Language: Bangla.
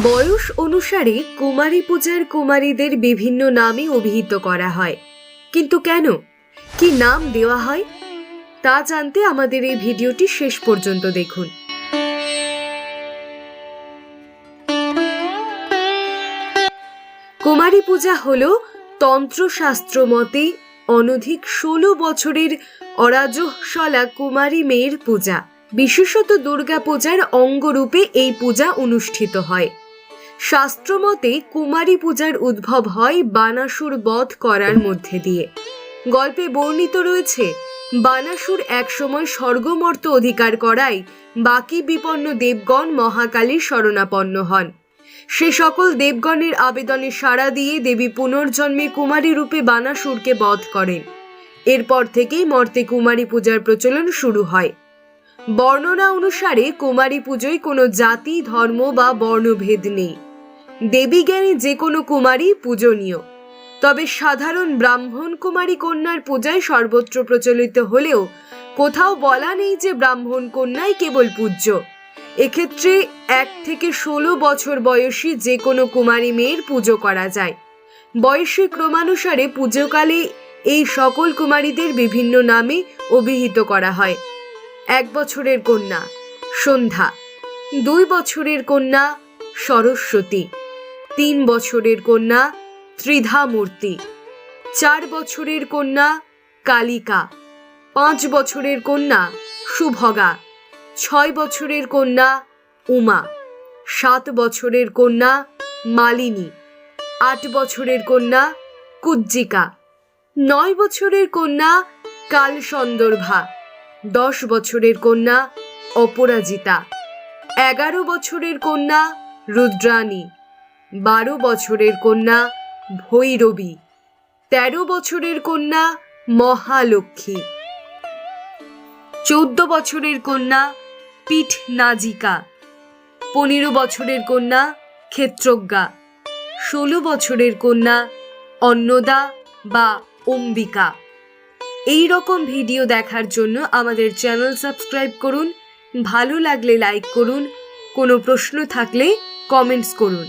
বয়স অনুসারে কুমারী পূজার কুমারীদের বিভিন্ন নামে অভিহিত করা হয়। কিন্তু কেন? কি নাম দেওয়া হয়? তা জানতে আমাদের এই ভিডিওটি শেষ পর্যন্ত দেখুন। কুমারী পূজা হল তন্ত্রশাস্ত্র মতে অনধিক ষোলো বছরের অরাজসলা কুমারী মেয়ের পূজা। বিশেষত দুর্গা পূজার অঙ্গরূপে এই পূজা অনুষ্ঠিত হয়। শাস্ত্রমতে কুমারী পূজার উদ্ভব হয় বানাসুর বধ করার মধ্যে দিয়ে। গল্পে বর্ণিত রয়েছে, বানাসুর একসময় স্বর্গমর্ত অধিকার করায় বাকি বিপন্ন দেবগণ মহাকালীর শরণাপন্ন হন। সে সকল দেবগণের আবেদনে সাড়া দিয়ে দেবী পুনর্জন্মে কুমারী রূপে বানাসুরকে বধ করেন। এরপর থেকেই মর্তে কুমারী পূজার প্রচলন শুরু হয়। বর্ণনা অনুসারে কুমারী পুজোয় কোনো জাতি, ধর্ম বা বর্ণভেদ নেই। দেবী জ্ঞানী যে কোনো কুমারী পূজনীয়। তবে সাধারণ ব্রাহ্মণ কুমারী কন্যার পূজায় সর্বত্র প্রচলিত হলেও কোথাও বলা নেই যে ব্রাহ্মণ কন্যাই কেবল পূজ্য। এক্ষেত্রে এক থেকে ষোলো বছর বয়সী যে কোনো কুমারী মেয়ের পুজো করা যায়। বয়সী ক্রমানুসারে পুজোকালে এই সকল কুমারীদের বিভিন্ন নামে অভিহিত করা হয়। এক বছরের কন্যা, সন্ধ্যা। দুই বছরের কন্যা, সরস্বতী। তিন বছরের কন্যা ত্রিধা মূর্তি চার বছরের কন্যা কালিকা, পাঁচ বছরের কন্যা সুভগা, ছয় বছরের কন্যা উমা, সাত বছরের কন্যা মালিনী, আট বছরের কন্যা কুজ্জিকা, নয় বছরের কন্যা কালসন্দর্ভা, দশ বছরের কন্যা অপরাজিতা, এগারো বছরের কন্যা রুদ্রাণী বারো বছরের কন্যা ভৈরবী, তেরো বছরের কন্যা মহালক্ষ্মী, চোদ্দ বছরের কন্যা পিঠ নাজিকা পনেরো বছরের কন্যা ক্ষেত্রজ্ঞা, ষোলো বছরের কন্যা অন্নদা বা অম্বিকা। এই রকম ভিডিও দেখার জন্য আমাদের চ্যানেল সাবস্ক্রাইব করুন, ভালো লাগলে লাইক করুন, কোনো প্রশ্ন থাকলে কমেন্টস করুন।